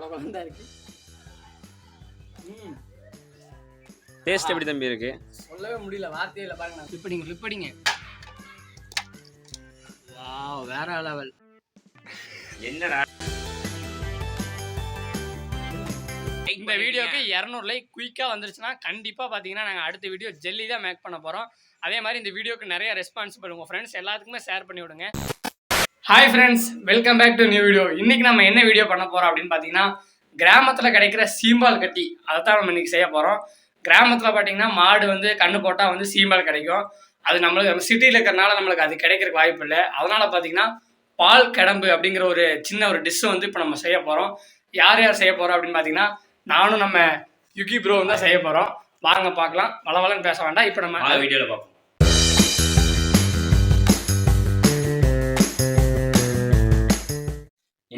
தான் இருக்கு. ம். டேஸ்ட் எப்படி தம்பி இருக்கு? சொல்லவே முடியல வார்த்தையே இல்லை பாருங்க. நான் ஃபிளிப்படிங்க ஃபிளிப்படிங்க வாவ் வேற லெவல் என்னடா? இந்த வீடியோக்கு இரநூறு லைக் குயிக்காக வந்துருச்சுன்னா கண்டிப்பாக பார்த்தீங்கன்னா நாங்கள் அடுத்த வீடியோ ஜெல்லி தான் மேக் பண்ண போகிறோம் அதே மாதிரி இந்த வீடியோக்கு நிறைய ரெஸ்பான்சிபிள் உங்கள் ஃப்ரெண்ட்ஸ் எல்லாத்துக்குமே ஷேர் பண்ணி விடுங்க. Hi friends welcome back to new video இன்னைக்கு நம்ம என்ன வீடியோ பண்ண போகிறோம் அப்படின்னு பார்த்தீங்கன்னா கிராமத்தில் கிடைக்கிற சீம்பால் கட்டி. அதை தான் நம்ம இன்னைக்கு செய்ய போகிறோம் கிராமத்தில் பார்த்தீங்கன்னா மாடு வந்து கண்ணு போட்டால் வந்து சீம்பால் கிடைக்கும். அது நம்மளுக்கு நம்ம சிட்டியில் இருக்கிறனால நம்மளுக்கு அது கிடைக்கிறக்கு வாய்ப்பு இல்லை. அதனால பார்த்தீங்கன்னா பால் கடம்பு அப்படிங்கிற ஒரு சின்ன ஒரு டிஷ்ஷை வந்து இப்போ நம்ம செய்ய போகிறோம் யார் யார் செய்ய போகிறோம் அப்படின்னு பார்த்தீங்கன்னா நானும் நம்ம யுகி ப்ரோ தான் செய்ய போகிறோம் வாங்க பார்க்கலாம். வளவலன்னு பேச வேண்டாம். இப்போ நம்ம வீடியோவில் பார்ப்போம்.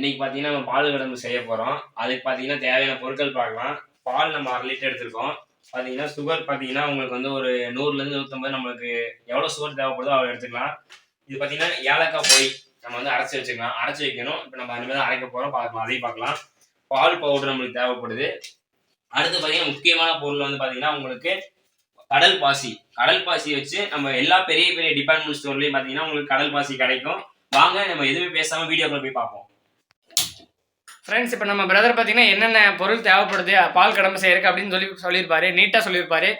இன்னைக்கு பார்த்தீங்கன்னா நம்ம பால் கடம்பு செய்ய போகிறோம் அதுக்கு பார்த்தீங்கன்னா தேவையான பொருட்கள் பார்க்கலாம். பால் நம்ம அரை லிட்டர் எடுத்திருக்கோம். பார்த்தீங்கன்னா சுகர் பார்த்தீங்கன்னா உங்களுக்கு வந்து ஒரு நூறுலேருந்து நூற்றம்பது நம்மளுக்கு எவ்வளோ சுகர் தேவைப்படுதோ அவ்வளோ எடுத்துக்கலாம். இது பார்த்தீங்கன்னா ஏலக்காய் போய் நம்ம வந்து அரைச்சி வச்சுக்கலாம். அரைச்சி வைக்கணும். இப்போ நம்ம அந்தமாதிரி தான் அரைக்க போகிறோம் பார்க்கலாம். அதையும் பார்க்கலாம். பால் பவுடர் நம்மளுக்கு தேவைப்படுது. அடுத்து பார்த்தீங்கன்னா முக்கியமான பொருள் வந்து பார்த்தீங்கன்னா உங்களுக்கு கடல் பாசி. கடல் பாசி வச்சு நம்ம எல்லா பெரிய பெரிய டிபார்ட்மெண்ட் ஸ்டோர்லேயும் பார்த்தீங்கன்னா உங்களுக்கு கடல் பாசி கிடைக்கும். வாங்க நம்ம எதுவுமே பேசாமல் வீடியோக்குள்ள போய் பார்ப்போம். ஃப்ரெண்ட்ஸ் இப்போ நம்ம பிரதர் பார்த்தீங்கன்னா என்னென்ன பொருள் தேவைப்படுது பால் கடம்பு செய்யறதுக்கு அப்படின்னு சொல்லி சொல்லியிருப்பாரு நீட்டாக சொல்லியிருப்பாரு.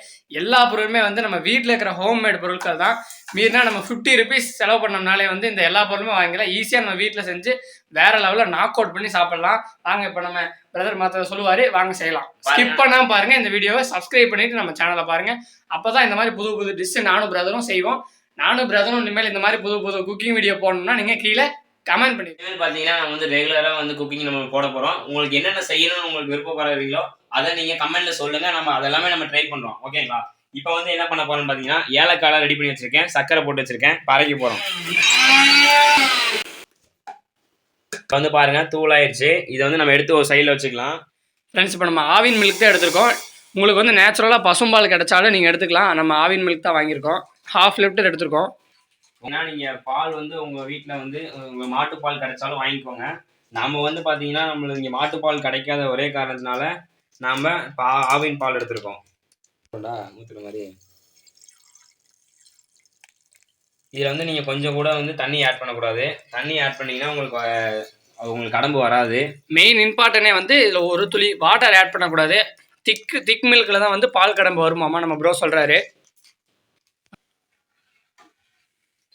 எல்லா பொருளுமே வந்து நம்ம வீட்டில் இருக்கிற ஹோம்மேட் பொருட்கள் தான். மீறினா நம்ம ஃபிஃப்டி ருபீஸ் செலவு பண்ணோம்னாலே வந்து இந்த எல்லா பொருளுமே வாங்கிக்கலாம். ஈஸியாக நம்ம வீட்டில் செஞ்சு வேற லெவலில் நாக் அவுட் பண்ணி சாப்பிடலாம். வாங்க இப்போ நம்ம பிரதர் மாத்த சொல்லுவாரு வாங்க செய்யலாம். ஸ்கிப் பண்ணாம பாருங்க இந்த வீடியோவை சப்ஸ்கிரைப் பண்ணிட்டு நம்ம சேனலை பாருங்க. அப்பதான் இந்த மாதிரி புது புது டிஷ் நானும் பிரதரும் செய்வோம். நானும் பிரதரும் இனிமேல் இந்த மாதிரி புது புது குக்கிங் வீடியோ போடணும்னா நீங்க கீழே கமெண்ட் பண்ணி இனிமேல் பாத்தீங்கன்னா நம்ம வந்து ரெகுலரா வந்து குக்கிங் நம்ம போட போறோம். உங்களுக்கு என்னென்ன செய்யணும்னு உங்களுக்கு விருப்பப்படுறீங்களோ அதை நீங்க கமெண்ட்ல சொல்லுங்க. நம்ம அதெல்லாமே நம்ம ட்ரை பண்றோம். ஓகேங்களா இப்போ வந்து என்ன பண்ண போறோம்னு பாத்தீங்கன்னா ஏலக்காய் ரெடி பண்ணி வச்சிருக்கேன். சக்கரை போட்டு வச்சிருக்கேன். பறக்க போறோம். இப்போ வந்து பாருங்க தூள் ஆயிடுச்சு இதை வந்து நம்ம எடுத்து ஒரு சைடில் வச்சுக்கலாம். ஃப்ரெண்ட்ஸ் இப்போ நம்ம ஆவின் மில்க் தான் எடுத்திருக்கோம். உங்களுக்கு வந்து நேச்சுரலாக பசும்பால் கிடைச்சாலும் நீங்கள் எடுத்துக்கலாம். நம்ம ஆவின் மில்க் தான் வாங்கியிருக்கோம். ஹாஃப் லிட்டர் எடுத்திருக்கோம். ஏன்னா நீங்க பால் வந்து உங்க வீட்ல வந்து உங்க மாட்டுப்பால் கிடைச்சாலும் வாங்கிக்கோங்க. நாம வந்து பாத்தீங்கன்னா நம்மளுக்கு இங்க மாட்டுப்பால் கிடைக்காத ஒரே காரணத்தினால நாம பா- ஆவின் பால் எடுத்திருக்கோம். ஊத்துற மாதிரி. இதுல வந்து நீங்க கொஞ்சம் கூட வந்து தண்ணி ஆட் பண்ணக்கூடாது. தண்ணி ஆட் பண்ணீங்கன்னா உங்களுக்கு உங்களுக்கு கடம்பு வராது. மெயின் இம்பார்ட்டனே வந்து இதில் ஒரு துளி வாட்டர் ஆட் பண்ணக்கூடாது. திக் திக் மில்கில் தான் வந்து பால் கடம்பு வருமாமா நம்ம ப்ரோ சொல்கிறாரு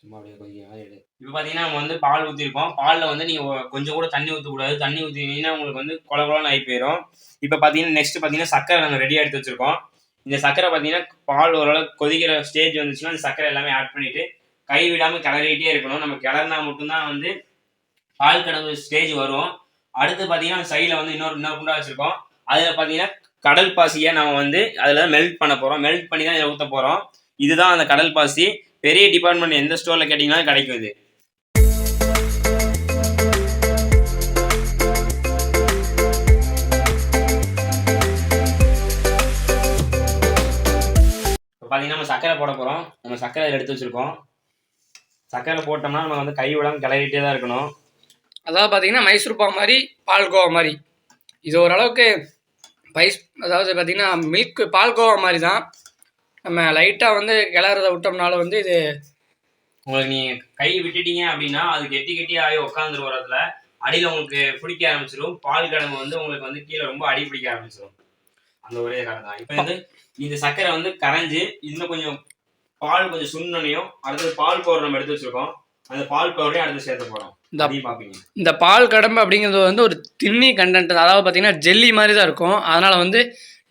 சும்மா அப்படியே கொஞ்சம் இப்போ பார்த்தீங்கன்னா நம்ம வந்து பால் ஊற்றிருப்போம் பாலில் வந்து நீங்கள் கொஞ்சம் கூட தண்ணி ஊற்றக்கூடாது தண்ணி ஊற்றினீங்கன்னா உங்களுக்கு வந்து கொல கொலன்னு ஆகி போயிடும் இப்போ பார்த்தீங்கன்னா நெக்ஸ்ட் பார்த்தீங்கன்னா சக்கரை நாங்கள் ரெடியாக எடுத்து வச்சுருக்கோம். இந்த சக்கரை பார்த்தீங்கன்னா பால் ஓரளவுக்கு கொதிக்கிற ஸ்டேஜ் வந்துச்சுன்னா அந்த சக்கரை எல்லாமே ஆட் பண்ணிட்டு கை விடாமல் கிளறிட்டே இருக்கணும். நம்ம கிளறினா மட்டும்தான் வந்து பால் கடவு ஸ்டேஜ் வரும். அடுத்து பார்த்தீங்கன்னா சைடில் வந்து இன்னொரு இன்னொரு குண்டா வச்சுருக்கோம். அதில் பார்த்தீங்கன்னா கடல் பாசியை நம்ம வந்து அதில் மெல்ட் பண்ண போகிறோம் மெல்ட் பண்ணி தான் இதை ஊற்ற போகிறோம் இதுதான் அந்த கடல் பாசி. பெரிய டிபார்ட்மெண்ட் எந்த ஸ்டோரில் கேட்டிங்கனாலும் கிடைக்கும் இது. இப்போ பார்த்தீங்கன்னா நம்ம சர்க்கரை போட போகிறோம் நம்ம சர்க்கரை எடுத்து வச்சிருக்கோம். சர்க்கரை போட்டோம்னா நம்ம வந்து கை விடாமல் கிளறிட்டே தான் இருக்கணும். அதாவது பார்த்தீங்கன்னா மைசூர் பாவ் மாதிரி பால்கோவா மாதிரி. இது ஓரளவுக்கு பைஸ் அதாவது பார்த்தீங்கன்னா மில்க் பால்கோவா மாதிரி தான். நம்ம லைட்டாக வந்து கிளறத விட்டோம்னால வந்து இது உங்களுக்கு நீங்கள் கை விட்டுட்டீங்க அப்படின்னா அது கெட்டி கெட்டி ஆகி உட்காந்துரும் ஒரு இடத்துல. அடியில் உங்களுக்கு பிடிக்க ஆரம்பிச்சிடும் பால் கடம்பு வந்து உங்களுக்கு வந்து கீழே ரொம்ப அடி பிடிக்க ஆரம்பிச்சிடும் அந்த ஒரே காரணம் தான். இப்போ வந்து இந்த சர்க்கரை வந்து கரைஞ்சு இன்னும் கொஞ்சம் பால் கொஞ்சம் சுண்ணனையும் அடுத்தது பால் பவுடர் நம்ம எடுத்து வச்சிருக்கோம். அந்த பால் பவுடரையும் அடுத்து சேர்த்து போகிறோம் இந்த பார்ப்பீங்க இந்த பால் கடம்பு அப்படிங்கிறது வந்து ஒரு திண்ணி கண்டென்ட் அதாவது பார்த்தீங்கன்னா ஜெல்லி மாதிரி தான் இருக்கும். அதனால் வந்து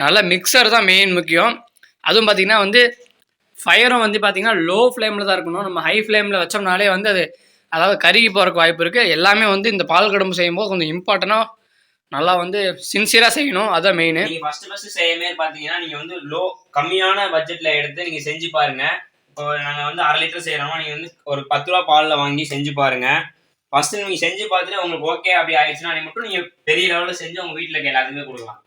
நல்ல மிக்சர் தான் மெயின் முக்கியம். அதுவும் பார்த்தீங்கன்னா வந்து ஃபயரும் வந்து பார்த்தீங்கன்னா லோ ஃப்ளேமில் தான் இருக்கணும். நம்ம ஹை ஃப்ளேமில் வச்சோம்னாலே வந்து அது அதாவது கருகி போகிறக்கு வாய்ப்பு இருக்குது எல்லாமே வந்து இந்த பால் கடம்பு செய்யும்போது கொஞ்சம் இம்பார்ட்டண்ட்டாக நல்லா வந்து சின்சியராக செய்யணும். அதான் மெயின் நீங்க ஃபர்ஸ்ட் ஃபர்ஸ்ட் செய்ய பாத்தீங்கன்னா நீங்க வந்து லோ கம்மியான பட்ஜெட்ல எடுத்து நீங்க செஞ்சு பாருங்க. இப்போ நாங்க வந்து அரை லிட்டர் செய்யறோமா நீங்க வந்து ஒரு பத்து ரூபா பால்ல வாங்கி செஞ்சு பாருங்க. ஃபர்ஸ்ட் நீங்க செஞ்சு பார்த்துட்டு உங்களுக்கு ஓகே அப்படி ஆயிடுச்சுன்னா நீங்க மட்டும் நீங்க பெரிய லெவல்ல செஞ்சு உங்க வீட்டுல இருக்க எல்லாத்துக்குமே கொடுக்கலாம்.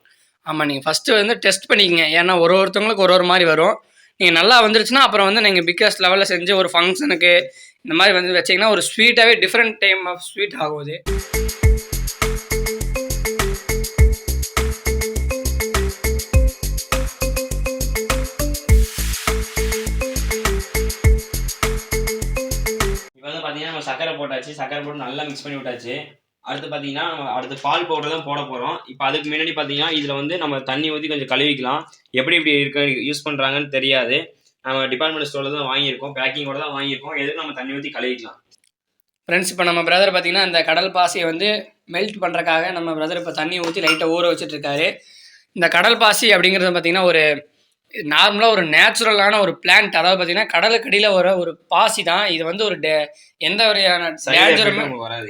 ஆமாம் நீங்கள் ஃபஸ்ட்டு வந்து டெஸ்ட் பண்ணிக்கங்க. ஏன்னா ஒரு ஒருத்தவங்களுக்கு ஒரு ஒரு மாதிரி வரும். நீங்கள் நல்லா வந்துருச்சுன்னா அப்புறம் வந்து நீங்கள் பிக்கஸ்ட் லெவலில் செஞ்சு ஒரு ஃபங்க்ஷனுக்கு இந்த மாதிரி வந்து வச்சிங்கன்னா ஒரு ஸ்வீட்டாகவே டிஃப்ரெண்ட் டைம் ஆஃப் ஸ்வீட் ஆகுது இப்போ வந்து பார்த்தீங்கன்னா நம்ம சக்கரை போட்டாச்சு. சக்கரை போட்டு நல்லா மிக்ஸ் பண்ணி விட்டாச்சு. அடுத்து பார்த்தீங்கன்னா நம்ம அடுத்து பால் பவுடர் தான் போட போகிறோம் இப்போ அதுக்கு முன்னாடி பார்த்தீங்கன்னா இதில் வந்து நம்ம தண்ணி ஊற்றி கொஞ்சம் கழுவிக்கலாம். எப்படி இப்படி இருக்க யூஸ் பண்ணுறாங்கன்னு தெரியாது. நம்ம டிபார்ட்மெண்ட் ஸ்டோரில் தான் வாங்கியிருக்கோம். பேக்கிங்கோட தான் வாங்கியிருக்கோம். எதுக்கு நம்ம தண்ணி ஊற்றி கழுவிக்கலாம்? ஃப்ரெண்ட்ஸ் இப்போ நம்ம பிரதர் பார்த்தீங்கன்னா இந்த கடல் பாசியை வந்து மெல்ட் பண்ணுறக்காக நம்ம பிரதர் இப்போ தண்ணி ஊற்றி லைட்டாக ஊற வச்சுட்டு இருக்காரு. இந்த கடல் பாசி அப்படிங்கிறது பார்த்தீங்கன்னா ஒரு நார்மலாக ஒரு நேச்சுரலான ஒரு பிளான்ட் அதாவது பார்த்தீங்கன்னா கடலுக்கடியில் வர ஒரு பாசி தான். இது வந்து ஒரு டே எந்த வகையான டேஞ்சரும்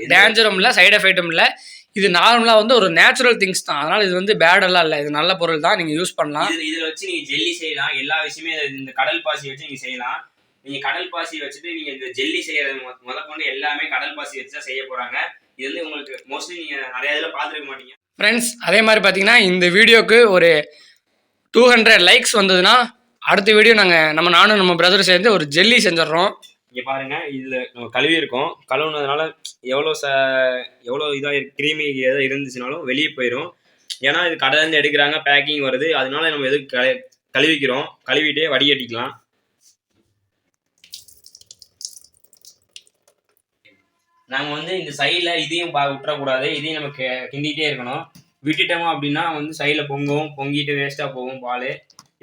டேஞ்சரும் இல்லை. சைடு எஃபெக்ட்டும் இல்லை இது நார்மலாக வந்து ஒரு நேச்சுரல் திங்ஸ் தான். அதனால் இது வந்து பேடெல்லாம் இல்லை. இது நல்ல பொருள் தான். நீங்கள் யூஸ் பண்ணலாம். இதுல வச்சு நீங்க ஜெல்லி செய்யலாம். எல்லா விஷயமே இந்த கடல் பாசி வச்சு நீங்க செய்யலாம். நீங்க கடல் பாசி வச்சுட்டு நீங்க இந்த ஜெல்லி செய்யறது மொ- முதற்கொண்டு எல்லாமே கடல் பாசி வச்சு தான் செய்ய போறாங்க. இது வந்து உங்களுக்கு மோஸ்ட்லி நீங்க நிறைய இதுல பாத்துருக்க மாட்டீங்க. ஃப்ரெண்ட்ஸ் அதே மாதிரி பார்த்தீங்கன்னா இந்த வீடியோக்கு ஒரு டூ ஹண்ட்ரட் லைக்ஸ் வந்ததுன்னா அடுத்த வீடியோ நாங்கள் நம்ம நானும் நம்ம பிரதரும் சேர்ந்து ஒரு ஜெல்லி செஞ்சிடறோம். இங்கே பாருங்க இதில் நம்ம கழுவி இருக்கோம் கழுவுனதுனால எவ்வளோ ச எவ்வளோ இதாக கிருமி எதாவது இருந்துச்சுனாலும் வெளியே போயிடும் ஏன்னா இது கடையிலேருந்து எடுக்கிறாங்க பேக்கிங் வருது. அதனால நம்ம எதுக்கு க- கழுவிக்கிறோம். கழுவிட்டே வடிகட்டிக்கலாம். நாங்கள் வந்து இந்த சைடில் இதையும் பா விட்டுறக்கூடாது. இதையும் நம்ம கிண்டிகிட்டே இருக்கணும். விட்டுட்டோமா அப்படின்னா வந்து சைடில் பொங்கும் பொங்கிட்டு வேஸ்ட்டாக போகும் பால்.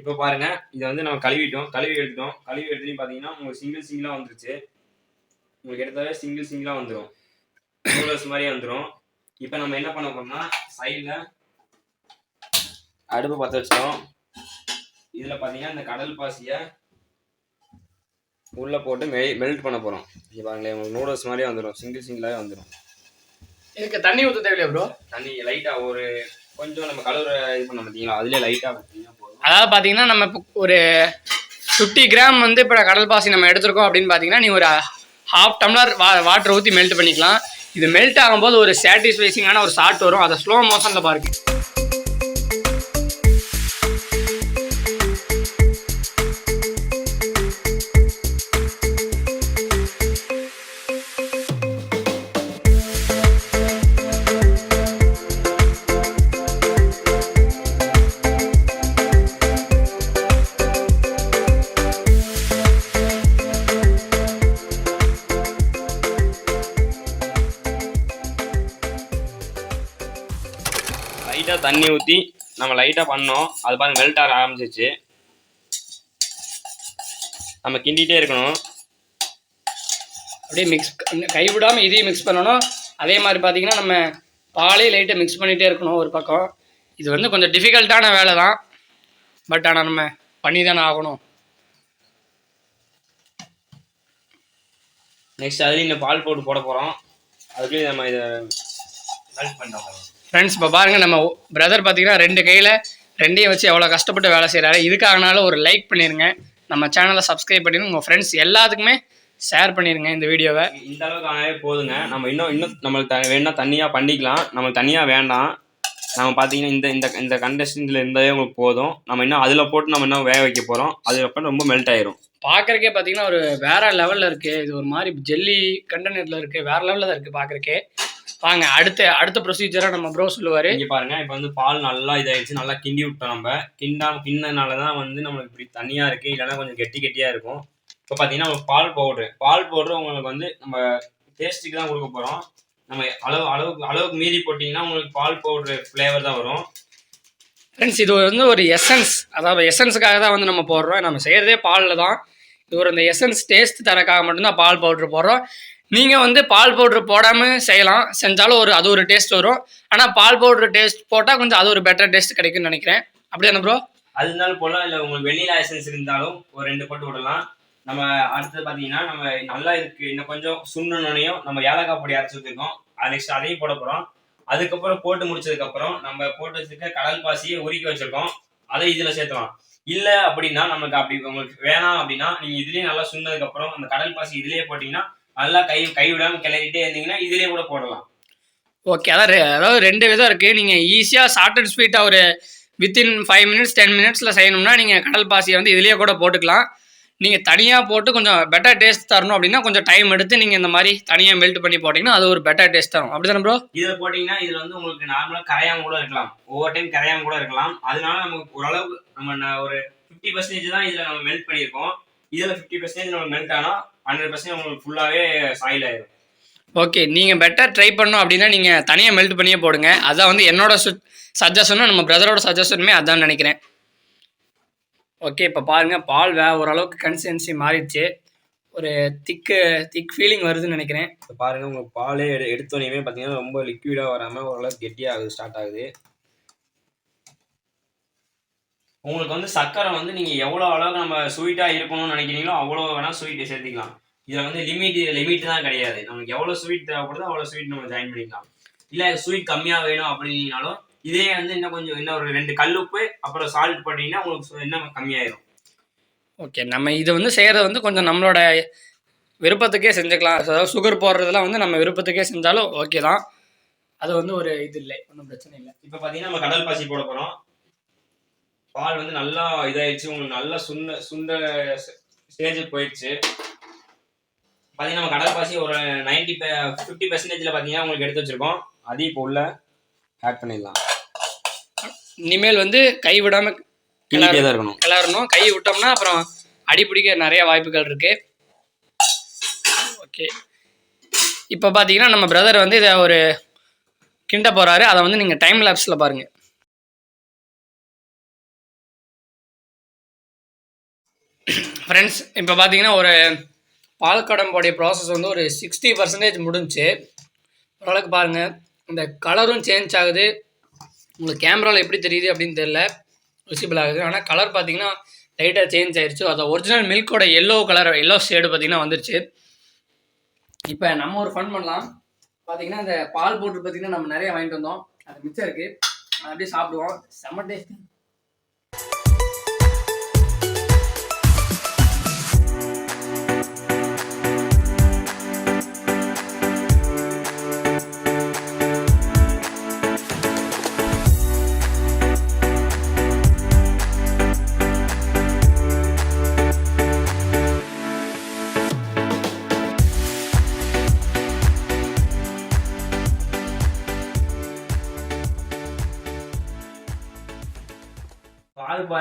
இப்போ பாருங்கள் இதை வந்து நம்ம கழுவிட்டோம் கழுவி எடுத்துட்டோம். கழுவி எடுத்துட்டு பார்த்தீங்கன்னா உங்களுக்கு சிங்கிள் சிங்கிளாக வந்துருச்சு. உங்களுக்கு எடுத்தாவே சிங்கிள் சிங்கிளாக வந்துடும் நூடுல்ஸ் மாதிரியே வந்துடும் இப்போ நம்ம என்ன பண்ண போகிறோம்னா சைடில் அடுப்பு பற்ற வச்சிட்டோம். இதில் பார்த்தீங்கன்னா இந்த கடல் பாசியை உள்ளே போட்டு மெ மெல்ட் பண்ண போகிறோம் இப்போ பாருங்களேன் உங்களுக்கு நூடுல்ஸ் மாதிரியே வந்துடும் சிங்கிள் சிங்கிளாகவே வந்துடும் இதுக்கு தண்ணி ஊற்ற தேவையில்லையா ப்ரோ தண்ணி லைட்டாக ஒரு கொஞ்சம் நம்ம கலர் இது பண்ண பார்த்தீங்களா அதுலேயே லைட்டாக அதாவது பார்த்தீங்கன்னா நம்ம ஒரு ஃபிஃப்டி கிராம் வந்து இப்போ கடல் பாசி நம்ம எடுத்திருக்கோம் அப்படின்னு பார்த்தீங்கன்னா நீ ஒரு ஹாஃப் டம்ளர் வா வாட்டர் ஊற்றி மெல்ட் பண்ணிக்கலாம். இது மெல்ட் ஆகும்போது ஒரு சாட்டிஸ்ஃபைசிங்கான ஒரு ஷாட் வரும். அதை ஸ்லோ மோஷனில் பாருங்க. லைட்டாக பண்ணோம். அது பாருங்க மெல்ட் ஆக ஆரம்பிச்சிச்சு. நம்ம கிண்டிகிட்டே இருக்கணும். அப்படியே மிக்ஸ் கைவிடாமல் இதையும் மிக்ஸ் பண்ணணும். அதே மாதிரி பார்த்தீங்கன்னா நம்ம பாலையும் லைட்டாக மிக்ஸ் பண்ணிகிட்டே இருக்கணும் ஒரு பக்கம். இது வந்து கொஞ்சம் டிஃபிகல்ட்டான வேலை தான் பட் ஆனால் நம்ம பண்ணி தானே ஆகணும். நெக்ஸ்ட் அதுலேயும் இந்த பால் போட்டு போட போகிறோம் அதுக்குள்ளேயும் நம்ம இதை மெல்ட் பண்ணுறோம் ஃப்ரெண்ட்ஸ் இப்போ பாருங்கள் நம்ம பிரதர் பார்த்தீங்கன்னா ரெண்டு கையில் ரெண்டையும் வச்சு எவ்வளோ கஷ்டப்பட்டு வேலை செய்கிறாரு இதுக்காகனாலும் ஒரு லைக் பண்ணிடுங்க நம்ம சேனலை சப்ஸ்கிரைப் பண்ணிடுங்க உங்கள் ஃப்ரெண்ட்ஸ் எல்லாத்துக்குமே ஷேர் பண்ணிடுங்க இந்த வீடியோவை இந்த அளவுக்கு ஆனாலே போதுங்க. நம்ம இன்னும் இன்னும் நம்மளுக்கு வேணா தண்ணியாக பண்ணிக்கலாம். நம்மளுக்கு தனியாக வேண்டாம். நம்ம பார்த்தீங்கன்னா இந்த இந்த இந்த கண்டஸ்டன்ஸில் இருந்தாலே உங்களுக்கு போதும். நம்ம இன்னும் அதில் போட்டு நம்ம இன்னும் வேக வைக்க போகிறோம் அதுக்கப்புறம் ரொம்ப மெல்ட் ஆயிரும். பார்க்குறக்கே பார்த்தீங்கன்னா ஒரு வேற லெவலில் இருக்குது இது ஒரு மாதிரி ஜெல்லி கண்டெய்னரில் இருக்குது வேற லெவலில் தான் இருக்குது பார்க்குறக்கே வாங்க அடுத்த அடுத்த ப்ரொசீஜராக நம்ம ப்ரோ சொல்லுவார். இங்க பாருங்க இப்போ வந்து பால் நல்லா இதாயிடுச்சு நல்லா கிண்டி விட்டோம் நம்ம. கிண்டா கிண்ணனால தான் வந்து நம்மளுக்கு இப்படி தண்ணியா இருக்கு இல்லைன்னா கொஞ்சம் கெட்டி கெட்டியா இருக்கும். இப்போ பார்த்தீங்கன்னா நம்ம பால் பவுடர் பால் பவுடர் உங்களுக்கு வந்து நம்ம டேஸ்ட்டுக்கு தான் கொடுக்க போறோம். நம்ம அளவு அளவுக்கு அளவுக்கு மீறி போட்டிங்கன்னா உங்களுக்கு பால் பவுடர் ஃப்ளேவர் தான் வரும். ஃப்ரெண்ட்ஸ் இது வந்து ஒரு எசன்ஸ் அதாவது எசன்ஸுக்காக தான் வந்து நம்ம போடுறோம். நம்ம செய்கிறதே பாலில் தான். இது ஒரு இந்த எசன்ஸ் டேஸ்ட் தரக்காக மட்டும்தான் பால் பவுட்ரு போடுறோம். நீங்கள் வந்து பால் பவுட்ரு போடாமல் செய்யலாம். செஞ்சாலும் ஒரு அது ஒரு டேஸ்ட் வரும். ஆனால் பால் பவுட்ரு டேஸ்ட் போட்டால் கொஞ்சம் அது ஒரு பெட்டர் டேஸ்ட் கிடைக்கும்னு நினைக்கிறேன். அப்படி தானே ப்ரோ அது இருந்தாலும் போடலாம். இல்லை உங்களுக்கு வெண்ணிலா எசன்ஸ் இருந்தாலும் ஒரு ரெண்டு போட்டு விடலாம். நம்ம அடுத்தது பார்த்தீங்கன்னா நம்ம நல்லா இருக்கு. இன்னும் கொஞ்சம் சுண்ணனையும் நம்ம ஏலக்காய் பொடி அரைச்சி வச்சிருக்கோம் அது நெக்ஸ்ட் அதையும் போட போகிறோம் அதுக்கப்புறம் போட்டு முடிச்சதுக்கப்புறம் நம்ம போட்டு வச்சிருக்க கடல் பாசியை உருக்கி வச்சிருக்கோம். அதை இதில் சேர்த்துலாம். இல்லை அப்படின்னா நமக்கு அப்படி உங்களுக்கு வேணாம் அப்படின்னா நீங்கள் இதுலேயே நல்லா சுண்ணதுக்கப்புறம் அந்த கடல் பாசி இதுலேயே போட்டிங்கன்னா நல்லா கை கை விடாமல் கிளறிட்டே இருந்தீங்கன்னா இதுலேயே கூட போடலாம். ஓகே அதான் ரெ- அதாவது ரெண்டு விதம் இருக்குது நீங்கள் ஈஸியாக ஷார்ட் அண்ட் ஸ்வீட்டாக ஒரு வித்தின் ஃபைவ் மினிட்ஸ் டென் மினிட்ஸில் செய்யணும்னா நீங்கள் கடல் பாசியை வந்து இதுலேயே கூட போட்டுக்கலாம். நீங்கள் தனியாக போட்டு கொஞ்சம் பெட்டர் டேஸ்ட் தரணும் அப்படின்னா கொஞ்சம் டைம் எடுத்து நீங்கள் இந்த மாதிரி தனியாக மெல்ட் பண்ணி போட்டிங்கன்னா அது ஒரு பெட்டர் டேஸ்ட் தரும். அப்படி தானே ப்ரோ இதில் போட்டிங்கன்னா இதில் வந்து உங்களுக்கு நார்மலாக கரையாம கூட இருக்கலாம். ஒவ்வொரு டைம் கரையாம கூட இருக்கலாம். அதனால நமக்கு ஓரளவுக்கு நம்ம ஒரு ஃபிஃப்டி பர்சன்டேஜ் தான் இதில் நம்ம மெல்ட் பண்ணியிருக்கோம். இதில் ஃபிஃப்டி பர்சன்டேஜ் நம்ம மெல்ட் ஆனால் ஹண்ட்ரட் பர்சன்டேஜ் உங்களுக்கு ஃபுல்லாகவே சாயில் ஆயிடும் ஓகே நீங்கள் பெட்டர் ட்ரை பண்ணோம் அப்படின்னா நீங்கள் தனியாக மெல்ட் பண்ணியே போடுங்க. அதான் வந்து என்னோட சு சஜஷனும் நம்ம பிரதரோட சஜஷனுமே அதான் நினைக்கிறேன். ஓகே இப்போ பாருங்கள் பால் வே ஓரளவுக்கு கன்சிஸ்டன்சி மாறிடுச்சு. ஒரு திக்கு திக் ஃபீலிங் வருதுன்னு நினைக்கிறேன். இப்போ பாருங்க உங்களுக்கு பாலே எடு எடுத்தோடனே பார்த்தீங்கன்னா ரொம்ப லிக்விடாக வராமல் ஓரளவுக்கு கெட்டியாகுது ஸ்டார்ட் ஆகுது. உங்களுக்கு வந்து சர்க்கரை வந்து நீங்கள் எவ்வளோ அளவுக்கு நம்ம ஸ்வீட்டாக இருக்கணும்னு நினைக்கிறீங்களோ அவ்வளோ வேணால் ஸ்வீட் சேர்த்துக்கலாம். இதில் வந்து லிமிட் லிமிட் தான் கிடையாது. நமக்கு எவ்வளோ ஸ்வீட் தேவைப்படுதோ அவ்வளோ ஸ்வீட் நம்ம ஜாயின் பண்ணிக்கலாம். இல்லை ஸ்வீட் கம்மியாக வேணும் அப்படின்னாலும் இதே வந்து இன்னும் கொஞ்சம் இன்னும் ஒரு ரெண்டு கல்லுப்பு அப்புறம் சால்ட் போட்டிங்கன்னா உங்களுக்கு இன்னும் கம்மியாயிரும். ஓகே நம்ம இதை வந்து செய்கிறது வந்து கொஞ்சம் நம்மளோட விருப்பத்துக்கே செஞ்சுக்கலாம். அதாவது சுகர் போடுறதெல்லாம் வந்து நம்ம விருப்பத்துக்கே செஞ்சாலும் ஓகே தான். அது வந்து ஒரு இது இல்லை ஒன்றும் பிரச்சனை இல்லை. இப்போ பார்த்தீங்கன்னா நம்ம கடல் பாசி போட போகிறோம் பால் வந்து நல்லா இதாயிடுச்சு. உங்களுக்கு நல்லா சுண்ட சுண்ட ஸ்டேஜுக்கு போயிடுச்சு. பார்த்தீங்கன்னா நம்ம கடல் பாசி ஒரு நைன்டி ஃபிஃப்டி பர்சன்டேஜில் பார்த்தீங்கன்னா உங்களுக்கு எடுத்து வச்சிருக்கோம். அதையும் இப்போ உள்ள ஆட் பண்ணிடலாம். இனிமேல் வந்து கை விடாமல் கிண்டிட்டே தான் இருக்கணும். கிளறணும். கை விட்டோம்னா அப்புறம் அடிப்பிடிக்க நிறைய வாய்ப்புகள் இருக்கு. ஓகே இப்போ பார்த்தீங்கன்னா நம்ம பிரதர் வந்து இதை ஒரு கிண்ட போறாரு. அதை வந்து நீங்கள் டைம் லேப்ஸில் பாருங்க. ஃப்ரெண்ட்ஸ் இப்போ பார்த்தீங்கன்னா ஒரு பால் பால்கடம்போடைய ப்ராசஸ் வந்து ஒரு சிக்ஸ்டி பர்சன்டேஜ் முடிஞ்சுச்சு. ஓரளவுக்கு பாருங்கள் இந்த கலரும் சேஞ்ச் ஆகுது. உங்களுக்கு கேமராவில் எப்படி தெரியுது அப்படின்னு தெரியல. விசிபிள் ஆகுது. ஆனால் கலர் பார்த்தீங்கன்னா லைட்டாக சேஞ்ச் ஆயிடுச்சு அதை ஒரிஜினல் மில்கோட எல்லோ கலர் எல்லோ ஷேடு பார்த்தீங்கன்னா வந்துருச்சு. இப்போ நம்ம ஒரு ஃபன் பண்ணலாம். பார்த்தீங்கன்னா இந்த பால் போட்டு பார்த்தீங்கன்னா நம்ம நிறைய வாங்கிட்டு வந்தோம். அது மிச்சம் இருக்குது அப்படியே சாப்பிடுவோம். செம்ம டேஸ்ட்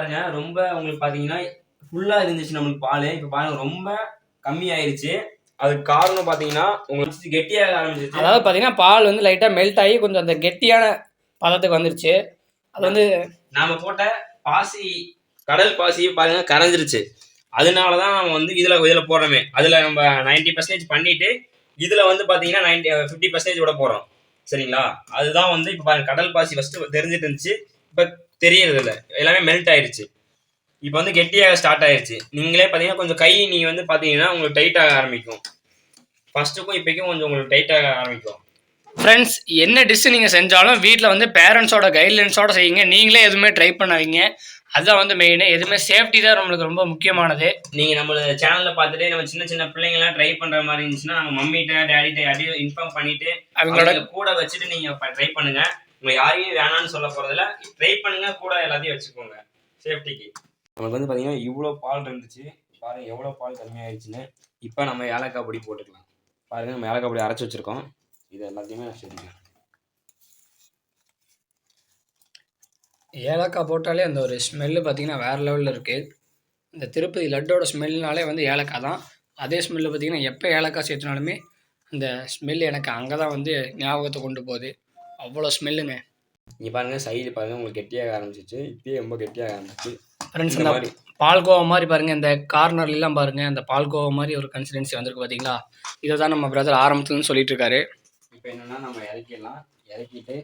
பாருங்க ரொம்ப உங்களுக்கு பார்த்தீங்கன்னா ஃபுல்லாக இருந்துச்சு நம்மளுக்கு பால். இப்போ பாருங்க ரொம்ப கம்மியாயிருச்சு. அதுக்கு காரணம் பார்த்தீங்கன்னா உங்களுக்கு கெட்டியாக ஆரம்பிச்சிச்சு அதாவது பார்த்தீங்கன்னா பால் வந்து லைட்டாக மெல்ட் ஆகி கொஞ்சம் அந்த கெட்டியான பதத்துக்கு வந்துருச்சு. அது வந்து நாம போட்ட பாசி கடல் பாசி பாருங்க கரைஞ்சிருச்சு. அதனால தான் நம்ம வந்து இதில் இதில் போடுறோமே. அதில் நம்ம நைன்டி பர்சன்டேஜ் பண்ணிட்டு இதில் வந்து பார்த்தீங்கன்னா நைன்டி ஃபிஃப்டி பர்சன்டேஜ் விட போகிறோம் சரிங்களா? அதுதான் வந்து இப்போ பாருங்க கடல் பாசி ஃபஸ்ட்டு தெரிஞ்சிட்டு இருந்துச்சு. இப்போ தெரியறது இல்லை எல்லாமே மெல்ட் ஆயிருச்சு. இப்போ வந்து கெட்டியாக ஸ்டார்ட் ஆயிருச்சு. நீங்களே பார்த்தீங்கன்னா கொஞ்சம் கை நீங்கள் வந்து பார்த்தீங்கன்னா உங்களுக்கு டைட்டாக ஆரம்பிக்கும். ஃபர்ஸ்ட்டுக்கும் இப்போக்கும் கொஞ்சம் உங்களுக்கு டைட்டாக ஆரம்பிக்கும். ஃப்ரெண்ட்ஸ் என்ன டிஷ் நீங்கள் செஞ்சாலும் வீட்டில் வந்து பேரண்ட்ஸோட கைட்லைன்ஸோட செய்யுங்க. நீங்களே எதுவுமே ட்ரை பண்ணாதீங்க. அதுதான் வந்து மெயின் எதுவுமே சேஃப்டி தான் நம்மளுக்கு ரொம்ப முக்கியமானது. நீங்க நம்ம சேனல்ல பார்த்துட்டு நம்ம சின்ன சின்ன பிள்ளைங்க எல்லாம் ட்ரை பண்ற மாதிரி இருந்துச்சுன்னா நம்ம மம்மிட்ட டேடிட்ட யாரையும் இன்ஃபார்ம் பண்ணிட்டு அவங்களோட கூட வச்சுட்டு நீங்க ட்ரை பண்ணுங்க. உங்க யாரையும் வேணாம்னு சொல்ல போறதில்ல. ட்ரை பண்ணுங்க கூட எல்லாத்தையும் வச்சுக்கோங்க. சேஃப்டிக்கு நமக்கு வந்து பார்த்தீங்கன்னா இவ்வளோ பால் இருந்துச்சு. பாருங்க எவ்வளோ பால் கம்மியாயிருச்சுன்னு. இப்போ நம்ம ஏலக்காய் பொடி போட்டுக்கலாம். பாருங்க நம்ம ஏலக்காய் பொடி அரைச்சி வச்சிருக்கோம். இது எல்லாத்தையுமே நான் ஏலக்காய் போட்டாலே அந்த ஒரு ஸ்மெல்லு பார்த்தீங்கன்னா வேறு லெவலில் இருக்குது இந்த திருப்பதி லட்டோட ஸ்மெல்னாலே வந்து ஏலக்காய் தான். அதே ஸ்மெல்லு பார்த்தீங்கன்னா எப்போ ஏலக்காய் சேர்த்துனாலுமே அந்த ஸ்மெல் எனக்கு அங்கே தான் வந்து ஞாபகத்தை கொண்டு போகுது. அவ்வளோ ஸ்மெல்லுங்க. இங்க பாருங்க சைடு பாருங்க உங்களுக்கு கெட்டியாக ஆரம்பிச்சிச்சு இப்பயே ரொம்ப கெட்டியாக ஆரம்பிச்சு. ஃப்ரெண்ட்ஸ் இந்த மாதிரி பால்கோவா மாதிரி பாருங்கள் இந்த கார்னர்லாம் பாருங்கள் அந்த பால்கோவா மாதிரி ஒரு கன்சிடென்சி வந்திருக்கு பார்த்தீங்களா இதை தான் நம்ம பிரதர் ஆரம்பத்துலன்னு சொல்லிட்டு இருக்காரு இப்போ என்னன்னா நம்ம இறக்கிடலாம். இறக்கிட்டு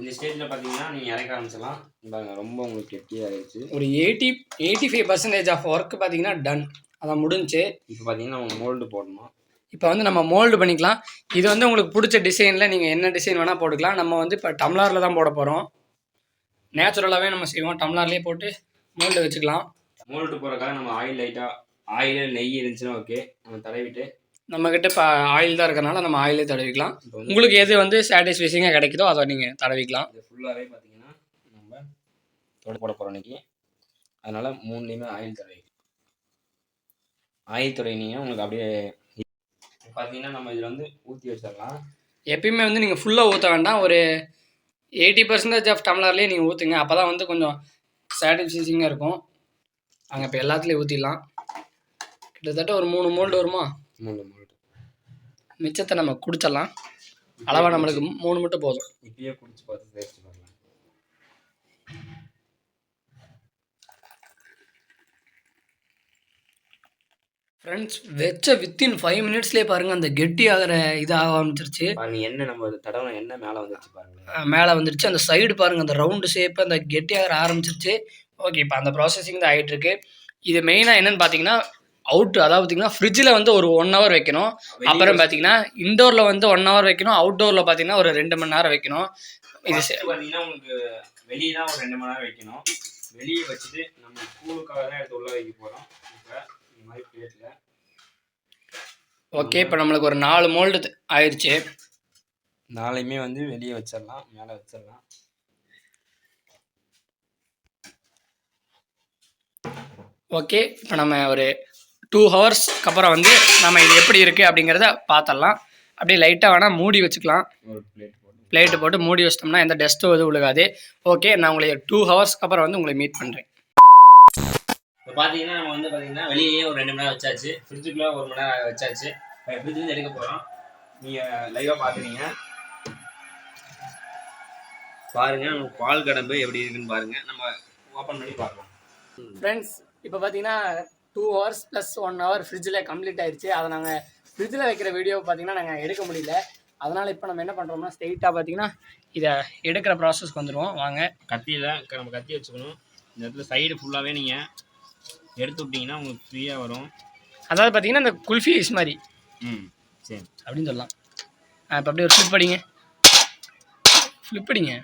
இந்த ஸ்டேஜில் பார்த்தீங்கன்னா நீங்கள் இறக்க ஆரம்பிச்சிடலாம். பாருங்க ரொம்ப உங்களுக்கு கெட்டியாகிடுச்சு ஒரு eighty eighty five percentage of work பார்த்தீங்கன்னா டன் அதான் முடிஞ்சுச்சு இப்போ பார்த்தீங்கன்னா நம்ம மோல்டு போடணும். இப்போ வந்து நம்ம மோல்டு பண்ணிக்கலாம். இது வந்து உங்களுக்கு பிடிச்ச டிசைனில் நீங்கள் என்ன டிசைன் வேணால் போட்டுக்கலாம். நம்ம வந்து இப்போ டம்ளாரில் தான் போட போகிறோம் நேச்சுரலாகவே நம்ம செய்வோம். டம்ளார்லேயே போட்டு மோல்டு வச்சுக்கலாம். மோல்டு போடுறதுக்காக நம்ம ஆயில் லைட்டாக ஆயில் நெய் இருந்துச்சுன்னா ஓகே நம்ம தடவிட்டு. நம்மக்கிட்ட இப்போ ஆயில் தான் இருக்கறனால நம்ம ஆயிலே தடவிக்கலாம். உங்களுக்கு எது வந்து சாட்டிஸ்ஃபைசிங்காக கிடைக்குதோ அதை நீங்கள் தடவிக்கலாம். இது ஃபுல்லாகவே பார்த்தீங்கன்னா நம்ம தொட போட போகிறோம் இன்னைக்கு. அதனால் மூணுலேயுமே ஆயில் தடவி ஆயில் தடவினீங்கன்னா உங்களுக்கு அப்படியே பார்த்தீங்கன்னா நம்ம இதில் வந்து ஊற்றி வச்சிடலாம். எப்பயுமே வந்து நீங்கள் ஃபுல்லாக ஊற்ற வேண்டாம். ஒரு எயிட்டி பர்சன்டேஜ் ஆஃப் டம்ளர்லேயே நீங்கள் ஊற்றுங்க அப்போ தான் வந்து கொஞ்சம் சாட்டிஸ்ஃபைசிங்காக இருக்கும். அங்கே இப்போ எல்லாத்துலேயும் ஊற்றிடலாம் கிட்டத்தட்ட ஒரு மூணு மோல்டு வருமா? மூணு மோல்டு மிச்சத்தை நம்ம குடிச்சிடலாம். அளவாக நம்மளுக்கு மூணு மட்டும் போதும். இப்பயே குடிச்சு பார்த்து டேஸ்ட் பண்ணலாம் ஃப்ரெண்ட்ஸ் வச்ச வித்தின் ஃபைவ் மினிட்ஸ்லேயே பாருங்கள் அந்த கெட்டி ஆகிற இதாக ஆரம்பிச்சிருச்சு. எண்ணெய் நம்ம தடவை எண்ணெய் மேலே வந்துருச்சு பாருங்க. மேலே வந்துருச்சு. அந்த சைடு பாருங்கள் அந்த ரவுண்டு ஷேப்பு அந்த கெட்டியாக ஆரம்பிச்சிருச்சு. ஓகே இப்போ அந்த ப்ராசஸிங் தான் ஆகிட்டு இருக்கு. இது மெயினாக என்னன்னு பார்த்தீங்கன்னா அவுட் அதாவது பார்த்தீங்கன்னா ஃப்ரிட்ஜில் வந்து ஒரு ஒன் ஹவர் வைக்கணும். அப்புறம் பார்த்தீங்கன்னா இண்டோரில் வந்து ஒன் ஹவர் வைக்கணும். அவுட்டோரில் பார்த்தீங்கன்னா ஒரு ரெண்டு மணி நேரம் வைக்கணும். இது பார்த்தீங்கன்னா உங்களுக்கு வெளியே தான் ஒரு ரெண்டு மணி நேரம் வைக்கணும். வெளியே வச்சுட்டு நம்ம கூழுக்காக தான் எடுத்து உள்ள வைக்க போகிறோம் இப்போ மாதிரி பிளேட்டில் ஓகே இப்போ நம்மளுக்கு ஒரு நாலு மோல்டு ஆயிடுச்சு நாளையுமே வந்து வெளியே வச்சிடலாம் மேலே வச்சிடலாம் ஓகே இப்போ நம்ம ஒரு டூ ஹவர்ஸ்க்கு அப்புறம் வந்து நம்ம இது எப்படி இருக்குது அப்படிங்கிறத பார்த்துடலாம் அப்படியே லைட்டாக வேணால் மூடி வச்சுக்கலாம். பிளேட்டு போட்டு. மூடி வச்சிட்டோம்னா எந்த டஸ்ட்டும் எதுவும் விழுகாது ஓகே நான் உங்களை டூ ஹவர்ஸ்க்கு அப்புறம் வந்து உங்களை மீட் பண்ணுறேன் பார்த்தீங்கன்னா நம்ம வந்து பார்த்தீங்கன்னா வெளியே ஒரு ரெண்டு மணி நேரம் வச்சாச்சு. ஃப்ரிட்ஜுக்குள்ளே ஒரு மணி நேரம் வச்சாச்சு. ஃப்ரிட்ஜ்லேருந்து எடுக்க போகிறோம் நீங்கள் லைவாக பார்க்குறீங்க பாருங்க நம்ம பால் கடம்பு எப்படி இருக்குன்னு பாருங்க. நம்ம ஓப்பன் பண்ணி பார்க்கலாம். ஃப்ரெண்ட்ஸ் இப்போ பார்த்தீங்கன்னா two hours plus one hour ஃப்ரிட்ஜில் கம்ப்ளீட் ஆயிடுச்சு அதை நாங்கள் ஃப்ரிட்ஜில் வைக்கிற வீடியோ பார்த்தீங்கன்னா நாங்கள் எடுக்க முடியல. அதனால் இப்போ நம்ம என்ன பண்ணுறோம்னா ஸ்ட்ரெயிட்டாக பார்த்தீங்கன்னா இதை எடுக்கிற ப்ராசஸ்க்கு வந்துடுவோம் வாங்க. கத்தியில் நம்ம கத்தி வச்சுக்கணும். இந்த இடத்துல சைடு ஃபுல்லாகவே நீங்கள் எடுத்து விட்டிங்கன்னா உங்களுக்கு ஃப்ரீயாக வரும். அதாவது பார்த்தீங்கன்னா இந்த குல்ஃபி ஐஸ் மாதிரி. ம் சரி. அப்படின்னு சொல்லலாம். இப்போ அப்படியே ஒரு ஃப்ளிப் அடிங்க. ஃப்ளிப் அடிங்க.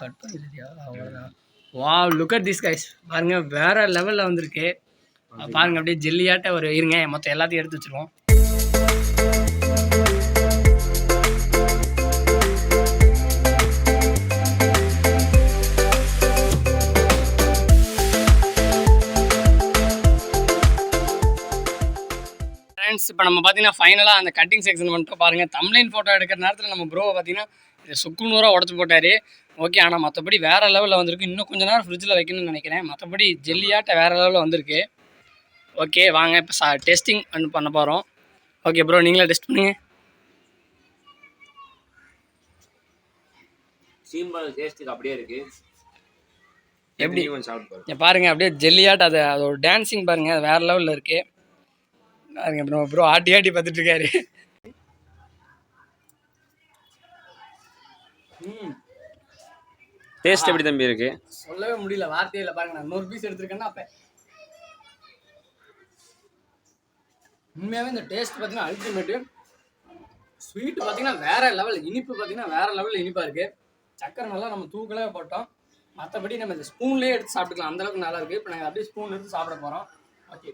கட் பண்ணிடுறியா? அவ்வளோதான் வா லுக் அட் திஸ் கைஸ் பாருங்க வேற லெவலில் வந்திருக்கு. பாருங்க அப்படியே ஜெல்லியாட்ட ஒரு இருங்க. மொத்தம் எல்லாத்தையும் எடுத்து வச்சிருவோம். ஃப்ரெண்ட்ஸ் இப்போ நம்ம பார்த்தீங்கன்னா ஃபைனலாக அந்த கட்டிங் செக்ஷன் மட்டும் பாருங்கள் தம்லைன் ஃபோட்டோ எடுக்கிற நேரத்தில் நம்ம ப்ரோவை பார்த்தீங்கன்னா இதை சுக்குநூறாக உடச்சி போட்டார். ஓகே ஆனால் மற்றபடி வேறு லெவலில் வந்திருக்கு. இன்னும் கொஞ்ச நேரம் ஃப்ரிட்ஜில் வைக்கணும்னு நினைக்கிறேன். மற்றபடி ஜெல்லியாட்ட வேறு லெவலில் வந்திருக்கு. ஓகே வாங்க இப்போ சா டெஸ்டிங் பண்ண போகிறோம் ஓகே ப்ரோ நீங்களே டெஸ்ட் பண்ணுங்க. சீம்பால் டேஸ்ட்டுக்கு அப்படியே இருக்கு. எப்படி? பாருங்க. அப்படியே ஜெல்லியாட்ட அது அதோட டான்சிங் பாருங்க. வேறு லெவலில் இருக்குது ப்ரோ ப்ரோ ஆட்டி ஆட்டி பார்த்துட்டு இருக்காரு டேஸ்ட் எப்படி தம்பி இருக்கு? சொல்லவே முடியல வார்த்தையே இல்லை பாருங்க. நான் நூறு பீஸ் எடுத்திருக்கேன்னா அப்போ. உண்மையாகவே இந்த டேஸ்ட் பார்த்தீங்கன்னா அல்டிமேட்டு ஸ்வீட் பார்த்தீங்கன்னா வேற லெவல் இனிப்பு பார்த்தீங்கன்னா வேற லெவலில் இனிப்பாக இருக்கு. சக்கரை நல்லா நம்ம தூக்கலே போட்டோம். மற்றபடி நம்ம இந்த ஸ்பூன்லேயே எடுத்து சாப்பிட்டுக்கலாம். அந்த அளவுக்கு நல்லா இருக்கு. இப்போ நாங்கள் அப்படியே ஸ்பூன் எடுத்து சாப்பிட போகிறோம் ஓகே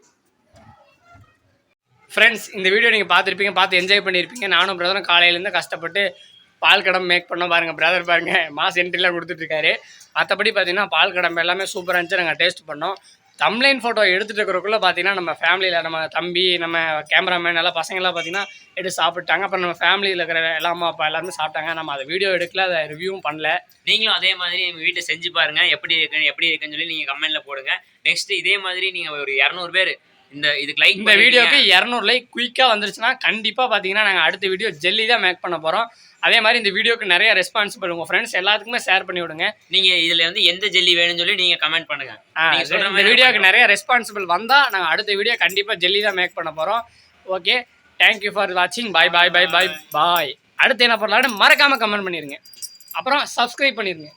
ஃப்ரெண்ட்ஸ் இந்த வீடியோ நீங்கள் பார்த்துருப்பீங்க பார்த்து என்ஜாய் பண்ணியிருப்பீங்க நானும் பிரதரும் காலையிலேருந்து கஷ்டப்பட்டு பால் கடம்பு மேக் பண்ணோம் பாருங்கள் பிரதர் பாருங்கள் மாஸ் என்ட்ரிலாம் கொடுத்துட்ருக்காரு. மற்றபடி பார்த்தீங்கன்னா பால் கடம்பு எல்லாமே சூப்பராக இருந்துச்சு. நாங்கள் டேஸ்ட் பண்ணோம். தம்லைன் ஃபோட்டோ எடுத்துகிட்டு இருக்கிறக்குள்ள பார்த்தீங்கன்னா நம்ம ஃபேமிலியில் நம்ம தம்பி நம்ம கேமராமேன் எல்லாம் பசங்களாம் பார்த்தீங்கன்னா எடுத்து சாப்பிட்டாங்க அப்புறம் நம்ம ஃபேமிலியில் இருக்கிற எல்லா அம்மா அப்பா எல்லாருமே சாப்பிட்டாங்க. நம்ம அதை வீடியோ எடுக்கல அதை ரிவ்யூவும் பண்ணல. நீங்களும் அதே மாதிரி எங்கள் வீட்டில் செஞ்சு பாருங்கள் எப்படி இருக்கு எப்படி இருக்குன்னு சொல்லி நீங்கள் கமெண்ட்டில் போடுங்க. நெக்ஸ்ட்டு இதே மாதிரி நீங்கள் ஒரு இரநூறு பேர் இந்த இதுக்கு லைக் இந்த வீடியோக்கு இரநூறு லைக் குயிக்காக வந்துருச்சுன்னா கண்டிப்பாக பார்த்தீங்கன்னா நாங்கள் அடுத்த வீடியோ ஜெல்லி தான் மேக் பண்ண போகிறோம் அதே மாதிரி இந்த வீடியோக்கு நிறைய ரெஸ்பான்சிபிள் உங்கள் ஃப்ரெண்ட்ஸ் எல்லாத்துக்குமே ஷேர் பண்ணி விடுங்க. நீங்க இதுல வந்து எந்த ஜெல்லி வேணும்னு சொல்லி நீங்க கமெண்ட் பண்ணுங்க. இந்த வீடியோக்கு நிறைய ரெஸ்பான்சிபிள் வந்தால் நாங்கள் அடுத்த வீடியோ கண்டிப்பாக ஜெல்லி தான் மேக் பண்ண போகிறோம் ஓகே தேங்க்யூ ஃபார் வாட்சிங் பாய் பாய் பாய் பாய் பாய் அடுத்து என்ன பண்ணலாம்னு மறக்காமல் கமெண்ட் பண்ணிடுங்க அப்புறம் சப்ஸ்கிரைப் பண்ணிடுங்க